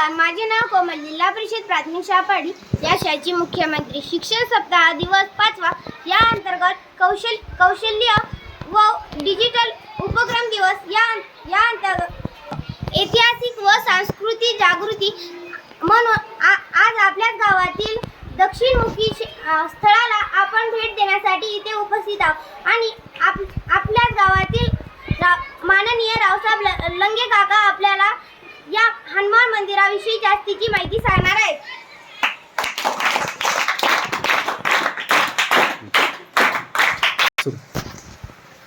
नमस्कार माझे नाव कोमल जिल्हा परिषद प्राथमिक शाळा पाडी या शाळेची मुख्यमंत्री शिक्षण सप्ताह दिवस पाचवा. या अंतर्गत कौशल कौशल्य व डिजिटल उपक्रम दिवस. या या अंतर्गत ऐतिहासिक व सांस्कृतिक जागृती म्हणून आ, आज आपल्या गावातील दक्षिणमुखी स्थळाला आपण भेट देण्यासाठी इथे उपस्थित आहोत. आणि आप आपल्या गावातील रा, माननीय रावसाहेब ल- लंगे काका आपल्याला या हनुमान मंदिराविषयी जास्तीची माहिती सांगणार आहेत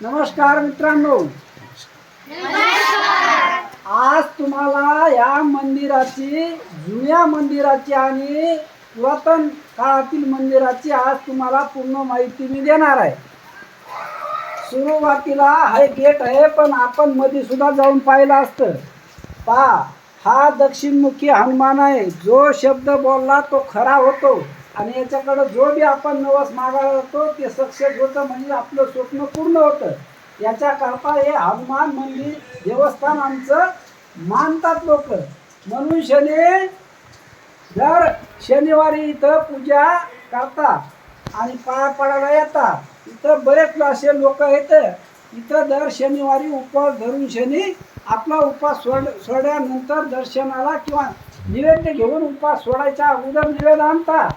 नमस्कार मित्रांनो. आज तुम्हाला या मंदिराची जुन्या मंदिराची आणि पुरातन काळातील मंदिराची आज तुम्हाला पूर्ण माहिती मी देणार आहे. सुरुवातीला हे गेट आहे पण आपण मध्ये सुद्धा जाऊन पाहिलं असतं. पा हा दक्षिणमुखी हनुमान आहे. जो शब्द बोलला तो खरा होतो. आणि याच्याकडं जो बी आपण नवस मागायला जातो ते सक्सेस होतं म्हणजे आपलं स्वप्न पूर्ण होतं. याच्याकरता हे हनुमान मंदिर देवस्थान आमचं मानतात लोक. म्हणून शनी दर शनिवारी इथं पूजा करतात. आणि पाया पडायला येतात. इथं बरेच असे लोक आहेत. इथं दर शनिवारी उपवास धरून शनी आपला उपवास सोड सोडल्यानंतर दर्शनाला किंवा निवेद्य घेऊन उपवास सोडायच्या अगोदर निवेद आणतात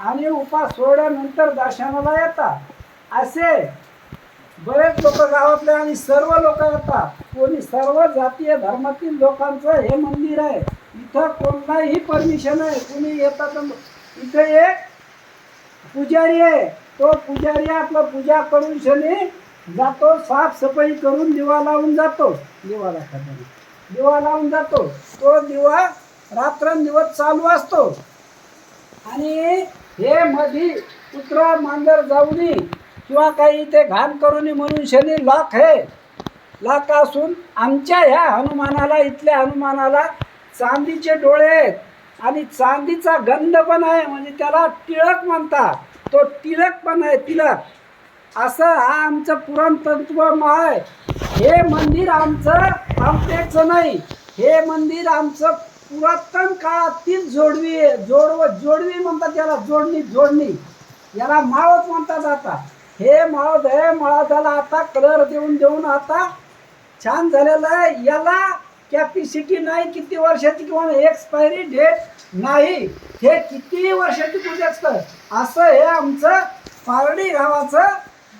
आणि उपवास सोडल्यानंतर दर्शनाला येतात. असे बरेच लोक गावातले आणि सर्व लोक येतात. कोणी सर्व जातीय धर्मातील लोकांचं हे मंदिर आहे. इथं कोणाही परमिशन आहे कोणी येतात इथं एक पुजारी आहे. तो पुजारी आपलं पूजा करून शनी जातो साफसफाई करून दिवा लावून जातो. दिवा दाखवताना दिवा लावून जातो. तो दिवा रात्रंदिवस चालू असतो. आणि हे मधी कुत्रा मांजर जाऊनी किंवा काही इथे घाण करून म्हणून शनी लॉक आहे लॉक असून आमच्या ह्या हनुमानाला इथल्या हनुमानाला चांदीचे डोळे आहेत. आणि चांदीचा गंध पण आहे. म्हणजे त्याला टिळक म्हणतात. तो टिळक पण आहे तिलक. असं हा आमचं पुराणतत्व आहे. हे मंदिर आमचं आमटेचं नाही. हे मंदिर आमचं पुरातन काळातील जोडवी आहे. जोडव जोडवी म्हणतात याला जोडणी जोडणी. याला माळच म्हणतात आता. हे माळद आहे माळदाला आता कलर देऊन देऊन आता छान झालेलं आहे. याला कॅपॅसिटी नाही किती वर्षाची किंवा एक्सपायरी डेट नाही. हे किती वर्षाची पूजा असतं असं हे आमचं पारडी गावाचं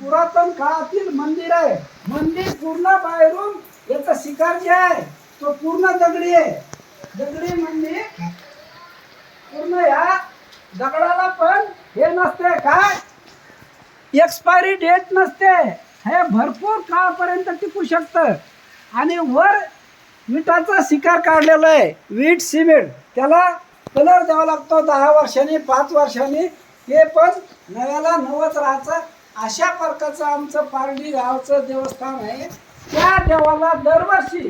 पुरातन काळातील मंदिर आहे. मंदिर पूर्ण बाहेरून याचा शिकार जे आहे तो पूर्ण दगडी आहे. दगडी मंदिर पूर्ण या दगडाला पण हे नसते काय? एक्सपायरी डेट नसते. हे भरपूर काळापर्यंत टिकू शकतं. आणि वर विटाचा शिकार काढलेला आहे. वीट सिमेंट. त्याला कलर द्यावा लागतो. दहा वर्षांनी पाच वर्षांनी. हे पण नव्याला नवच राहायचं. अशा प्रकारचं आमचं पारडी गावचं देवस्थान आहे. त्या देवाला दरवर्षी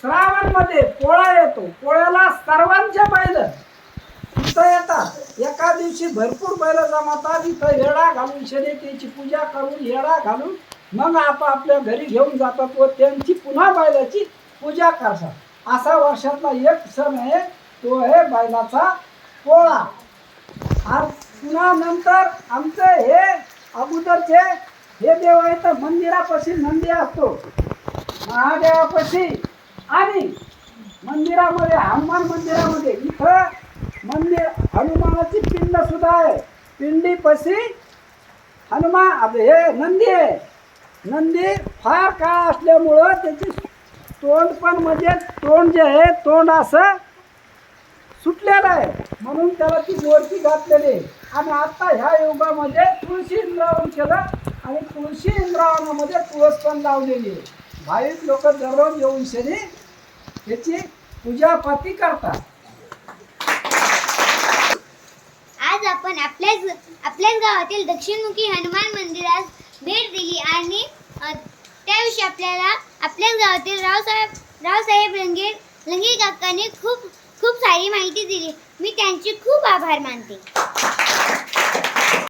श्रावणमध्ये पोळा येतो. पोळ्याला सर्वांच्या बैल इथं येतात. एका दिवशी भरपूर बैल जमतात. इथं येडा घालून शर्यतीची पूजा करून येडा घालून मग आपापल्या घरी घेऊन जातात व त्यांची पुन्हा बैलाची पूजा करतात. असा वर्षातला एक सण आहे. तो आहे बैलाचा पोळा. आज पुन्हा नंतर आमचं हे अगोदरचे हे देव आहे तर मंदिरापाशी नंदी असतो. महादेवापाशी आणि मंदिरामध्ये हनुमान मंदिरामध्ये. इथं मंदिर हनुमानाची पिंड सुद्धा आहे. पिंडीपाशी हनुमान हे नंदी आहे. नंदी फार काळ असल्यामुळं त्याची तोंड पण म्हणजे तोंड जे आहे तोंड असं सुटलेलं आहे. म्हणून त्याला ती मूर्ती घातलेली आहे. आणि आता ह्या युगामध्ये तुळशी इंद्रावण केलं आणि तुळशी इंद्रावणामध्ये तुळस पण लावलेली आहे. भाविक लोक दररोज येऊन शनी त्याची पूजापाती करतात. आज आपण आपल्याच आपल्याच गावातील दक्षिणमुखी हनुमान मंदिरास भेट दिली आणि अ, त्याविषयी आपल्याला आपल्याच गावातील रावसाहेब रावसाहेब लंगे लंगे काकांनी खूप खूप सारी माहिती दिली. मी त्यांचे खूप आभार मानते.